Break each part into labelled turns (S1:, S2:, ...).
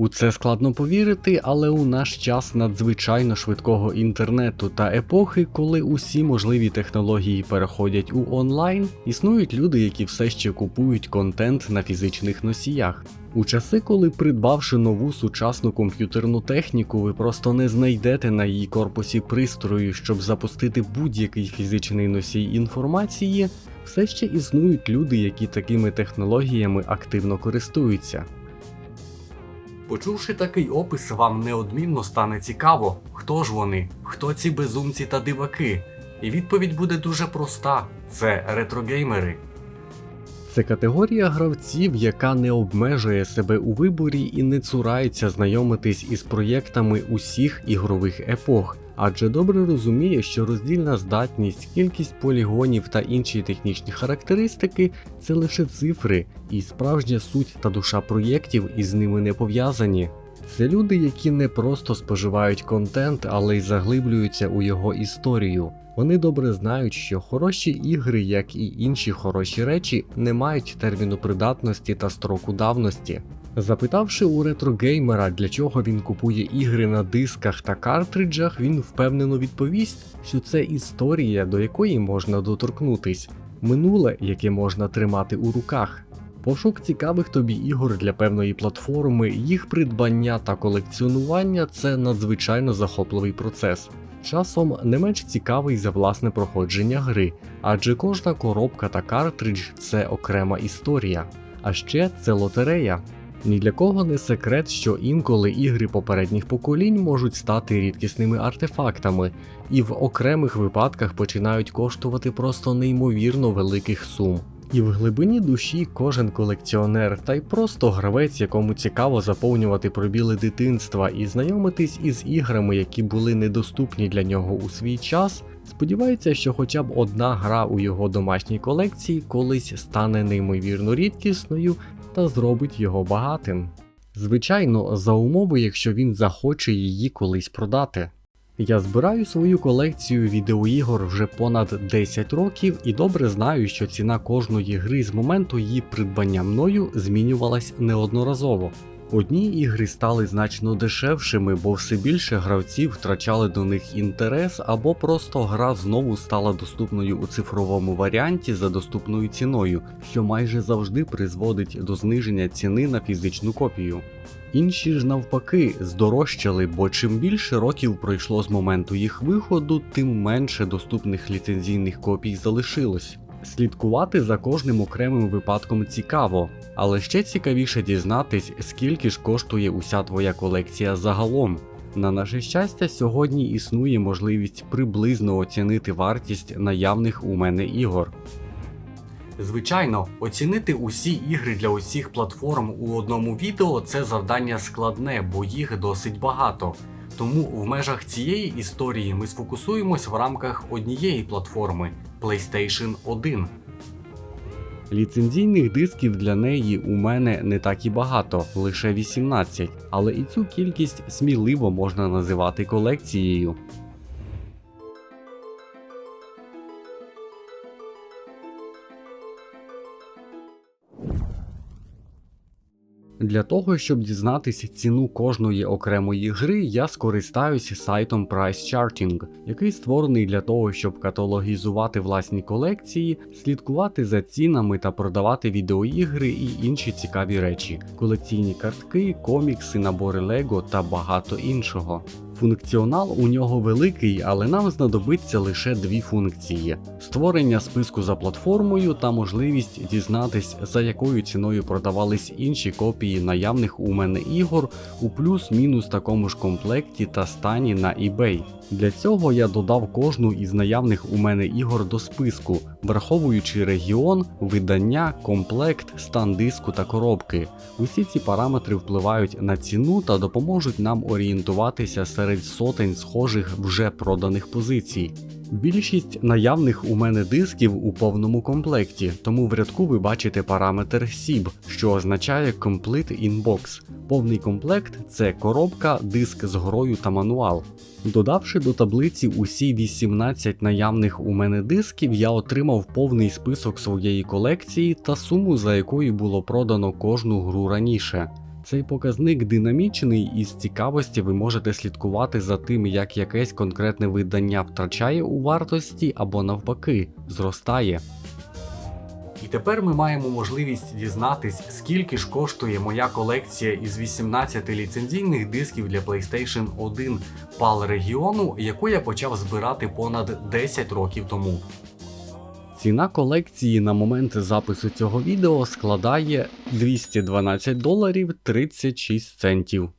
S1: У це складно повірити, але у наш час надзвичайно швидкого інтернету та епохи, коли усі можливі технології переходять у онлайн, існують люди, які все ще купують контент на фізичних носіях. У часи, коли придбавши нову сучасну комп'ютерну техніку, ви просто не знайдете на її корпусі пристрою, щоб запустити будь-який фізичний носій інформації, все ще існують люди, які такими технологіями активно користуються. Почувши такий опис, вам неодмінно стане цікаво, хто ж вони, хто ці безумці та диваки. І відповідь буде дуже проста: це ретрогеймери. Це категорія гравців, яка не обмежує себе у виборі і не цурається знайомитись із проєктами усіх ігрових епох, адже добре розуміє, що роздільна здатність, кількість полігонів та інші технічні характеристики це лише цифри, і справжня суть та душа проєктів із ними не пов'язані. Це люди, які не просто споживають контент, але й заглиблюються у його історію. Вони добре знають, що хороші ігри, як і інші хороші речі, не мають терміну придатності та строку давності. Запитавши у ретрогеймера, для чого він купує ігри на дисках та картриджах, він впевнено відповість, що це історія, до якої можна доторкнутись, минуле, яке можна тримати у руках. Пошук цікавих тобі ігор для певної платформи, їх придбання та колекціонування це надзвичайно захопливий процес. Часом не менш цікавий за власне проходження гри, адже кожна коробка та картридж це окрема історія. А ще це лотерея. Ні для кого не секрет, що інколи ігри попередніх поколінь можуть стати рідкісними артефактами, і в окремих випадках починають коштувати просто неймовірно великих сум. І в глибині душі кожен колекціонер та й просто гравець, якому цікаво заповнювати пробіли дитинства і знайомитись із іграми, які були недоступні для нього у свій час, сподівається, що хоча б одна гра у його домашній колекції колись стане неймовірно рідкісною та зробить його багатим. Звичайно, за умови, якщо він захоче її колись продати. Я збираю свою колекцію відеоігор вже понад 10 років і добре знаю, що ціна кожної гри з моменту її придбання мною змінювалась неодноразово. Одні ігри стали значно дешевшими, бо все більше гравців втрачали до них інтерес, або просто гра знову стала доступною у цифровому варіанті за доступною ціною, що майже завжди призводить до зниження ціни на фізичну копію. Інші ж навпаки здорожчали, бо чим більше років пройшло з моменту їх виходу, тим менше доступних ліцензійних копій залишилось. Слідкувати за кожним окремим випадком цікаво, але ще цікавіше дізнатись, скільки ж коштує уся твоя колекція загалом. На наше щастя, сьогодні існує можливість приблизно оцінити вартість наявних у мене ігор. Звичайно, оцінити усі ігри для усіх платформ у одному відео це завдання складне, бо їх досить багато. Тому в межах цієї історії ми сфокусуємось в рамках однієї платформи PlayStation 1. Ліцензійних дисків для неї у мене не так і багато, лише 18, але і цю кількість сміливо можна називати колекцією. Для того, щоб дізнатися ціну кожної окремої гри, я скористаюся сайтом Price Charting, який створений для того, щоб каталогізувати власні колекції, слідкувати за цінами та продавати відеоігри і інші цікаві речі, колекційні картки, комікси, набори Лего та багато іншого. Функціонал у нього великий, але нам знадобиться лише дві функції: створення списку за платформою та можливість дізнатись, за якою ціною продавались інші копії наявних у мене ігор у плюс-мінус такому ж комплекті та стані на eBay. Для цього я додав кожну із наявних у мене ігор до списку, враховуючи регіон, видання, комплект, стан диску та коробки. Усі ці параметри впливають на ціну та допоможуть нам орієнтуватися серед сотень схожих вже проданих позицій. Більшість наявних у мене дисків у повному комплекті, тому в рядку ви бачите параметр SIB, що означає Complete in Box. Повний комплект це коробка, диск з грою та мануал. Додавши до таблиці усі 18 наявних у мене дисків, я отримав повний список своєї колекції та суму, за якою було продано кожну гру раніше. Цей показник динамічний і з цікавості ви можете слідкувати за тим, як якесь конкретне видання втрачає у вартості або навпаки зростає. І тепер ми маємо можливість дізнатись, скільки ж коштує моя колекція із 18 ліцензійних дисків для PlayStation 1 PAL регіону, яку я почав збирати понад 10 років тому. Ціна колекції на момент запису цього відео складає 212 доларів 36 центів.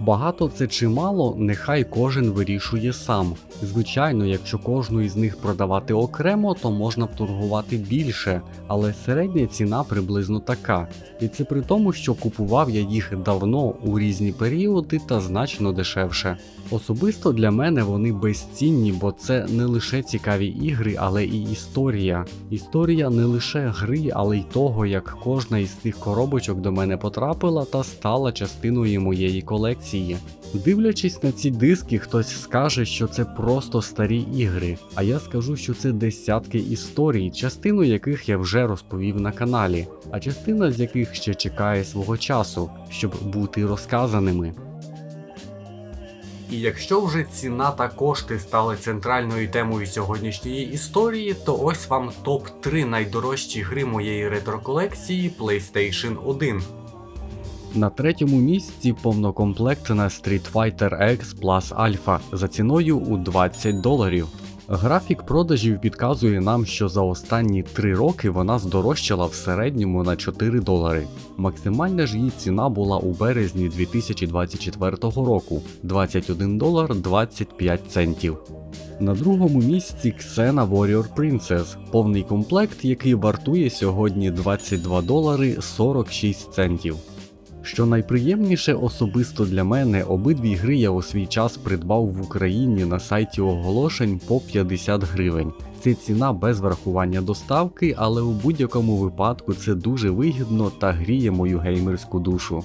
S1: Багато це чи мало, нехай кожен вирішує сам. Звичайно, якщо кожну із них продавати окремо, то можна б торгувати більше, але середня ціна приблизно така. І це при тому, що купував я їх давно у різні періоди та значно дешевше. Особисто для мене вони безцінні, бо це не лише цікаві ігри, але і історія. Історія не лише гри, але й того, як кожна із цих коробочок до мене потрапила та стала частиною моєї колекції. Дивлячись на ці диски, хтось скаже, що це просто старі ігри, а я скажу, що це десятки історій, частину яких я вже розповів на каналі, а частина з яких ще чекає свого часу, щоб бути розказаними. І якщо вже ціна та кошти стали центральною темою сьогоднішньої історії, то ось вам топ-3 найдорожчі гри моєї ретро-колекції PlayStation 1. На третьому місці повнокомплектна Street Fighter X Plus Alpha за ціною у 20 доларів. Графік продажів підказує нам, що за останні 3 роки вона здорожчала в середньому на 4 долари. Максимальна ж її ціна була у березні 2024 року 21 долар 25 центів. На другому місці Xena Warrior Princess, повний комплект, який вартує сьогодні 22 долари 46 центів. Що найприємніше особисто для мене, обидві гри я у свій час придбав в Україні на сайті оголошень по 50 гривень. Це ціна без врахування доставки, але у будь-якому випадку це дуже вигідно та гріє мою геймерську душу.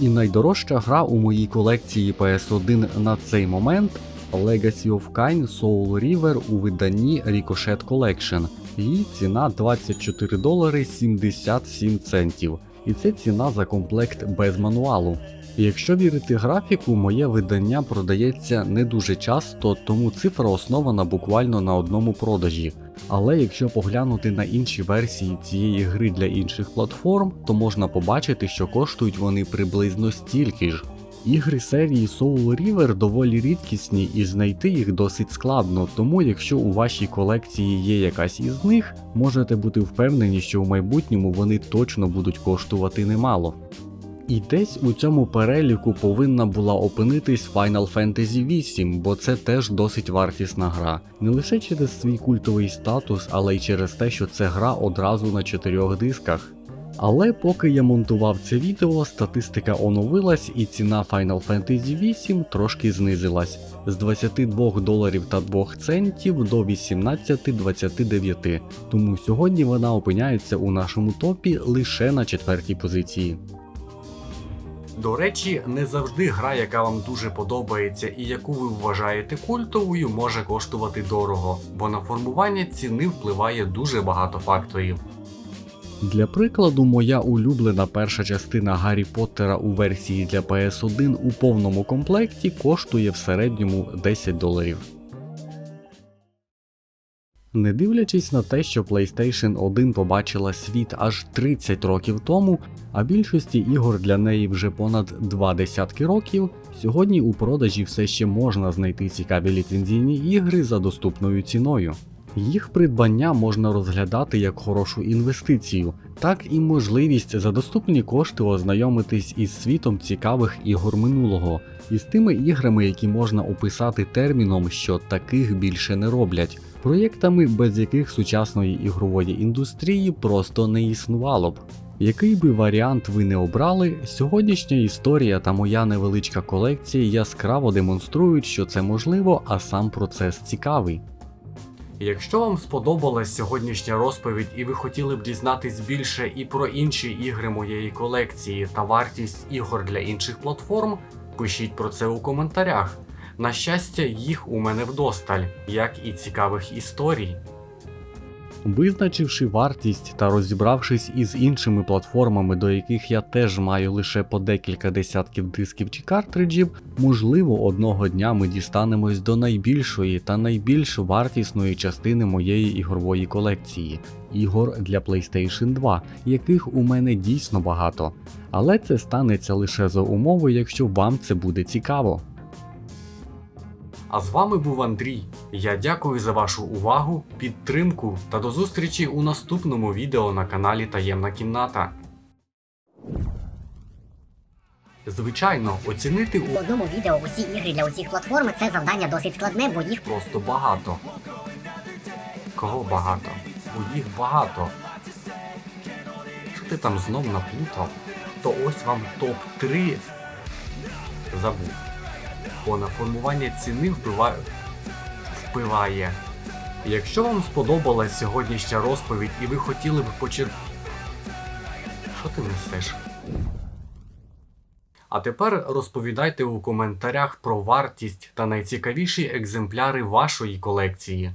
S1: І найдорожча гра у моїй колекції PS1 на цей момент Legacy of Kain Soul River у виданні Ricochet Collection. Її ціна 24 долари 77 центів і це ціна за комплект без мануалу. Якщо вірити графіку, моє видання продається не дуже часто, тому цифра основана буквально на одному продажі. Але якщо поглянути на інші версії цієї гри для інших платформ, то можна побачити, що коштують вони приблизно стільки ж. Ігри серії Soul River доволі рідкісні і знайти їх досить складно, тому якщо у вашій колекції є якась із них, можете бути впевнені, що в майбутньому вони точно будуть коштувати немало. І десь у цьому переліку повинна була опинитись Final Fantasy VIII, бо це теж досить вартісна гра. Не лише через свій культовий статус, але й через те, що це гра одразу на чотирьох дисках. Але поки я монтував це відео, статистика оновилась і ціна Final Fantasy VIII трошки знизилась з 22 доларів та 2 центів до 18,29. Тому сьогодні вона опиняється у нашому топі лише на четвертій позиції. До речі, не завжди гра, яка вам дуже подобається і яку ви вважаєте культовою, може коштувати дорого, бо на формування ціни впливає дуже багато факторів. Для прикладу, моя улюблена перша частина Гаррі Поттера у версії для PS1 у повному комплекті коштує в середньому 10 доларів. Не дивлячись на те, що PlayStation 1 побачила світ аж 30 років тому, а більшості ігор для неї вже понад два десятки років, сьогодні у продажі все ще можна знайти цікаві ліцензійні ігри за доступною ціною. Їх придбання можна розглядати як хорошу інвестицію, так і можливість за доступні кошти ознайомитись із світом цікавих ігор минулого, і з тими іграми, які можна описати терміном, що таких більше не роблять, проєктами, без яких сучасної ігрової індустрії просто не існувало б. Який би варіант ви не обрали, сьогоднішня історія та моя невеличка колекція яскраво демонструють, що це можливо, а сам процес цікавий. Якщо вам сподобалась сьогоднішня розповідь і ви хотіли б дізнатись більше і про інші ігри моєї колекції та вартість ігор для інших платформ, пишіть про це у коментарях. На щастя, їх у мене вдосталь, як і цікавих історій. Визначивши вартість та розібравшись із іншими платформами, до яких я теж маю лише по декілька десятків дисків чи картриджів, можливо, одного дня ми дістанемось до найбільшої та найбільш вартісної частини моєї ігрової колекції ігор для PlayStation 2, яких у мене дійсно багато. Але це станеться лише за умови, якщо вам це буде цікаво. А з вами був Андрій. Я дякую за вашу увагу, підтримку та до зустрічі у наступному відео на каналі Таємна кімната. Звичайно, оцінити
S2: В одному відео усі ігри для усіх платформ це завдання досить складне, бо їх
S1: просто багато. Кого багато? Бо їх багато. Що ти там знов наплутав? То ось вам топ-3. Забув. Бо на формування ціни впливає. впливає. Якщо вам сподобалась сьогоднішня розповідь і ви хотіли б почер... Що ти несеш? А тепер розповідайте у коментарях про вартість та найцікавіші екземпляри вашої колекції.